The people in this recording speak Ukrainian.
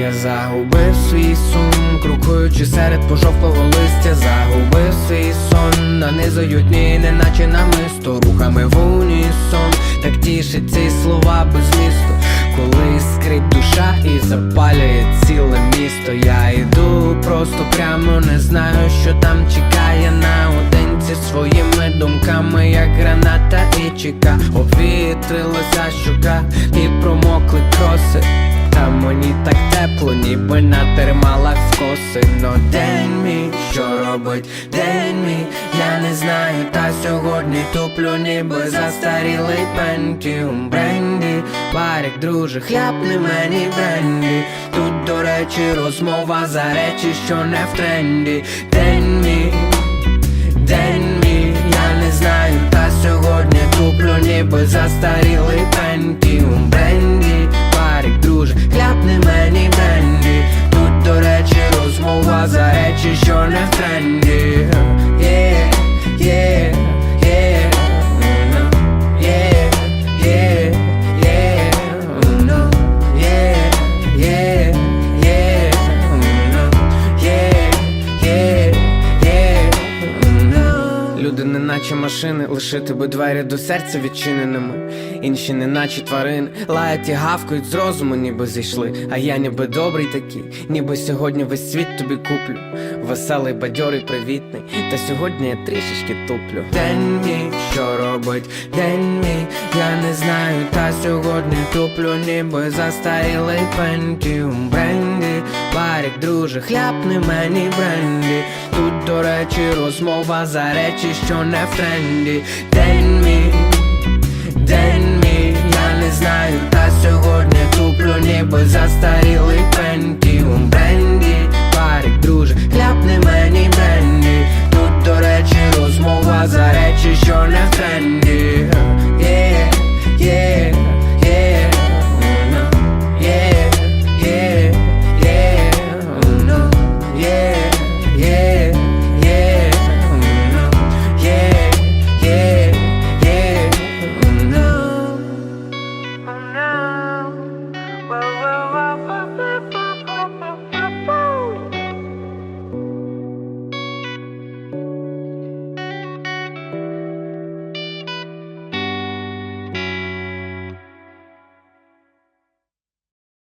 Я загубив свій сум, крокуючи серед пожовклого листя, загубив свій сон, нанизують дні, неначе намисто. Рухами в унісон, так тішить ці слова без місту, коли іскрить душа і запалює ціле місто. Я йду просто прямо, не знаю, що там чекає. Наодинці своїми думками, як граната і чека, обвітрилася щука і промокли кроси. Та мені ніби на термалах скоси Но день мій, що робить? День мій, я не знаю, та сьогодні туплю, ніби застарілий пентіум бренді Барик, друже, хляпни мені бренді. Тут, до речі, розмова за речі, що не в тренді. День мій, день мій, розмова за речі, що не в тренді Yeah, yeah, yeah, Люди не наче машини, лишити би двері до серця відчиненими. Інші не наче тварини, лаять і гавкають з розуму, ніби зійшли. А я ніби добрий такий, ніби сьогодні весь світ тобі куплю. Веселий, бадьорий, привітний. Та сьогодні я трішечки туплю. День мій, що робить день мій, я не знаю, та сьогодні туплю, ніби застарілий пентіум бренді. Барик, друже, хляпни мені бренді до речі, розмова за речі, що не в тренді День мій, день мій, я не знаю, та сьогодні туплю, ніби застарілий пентіум День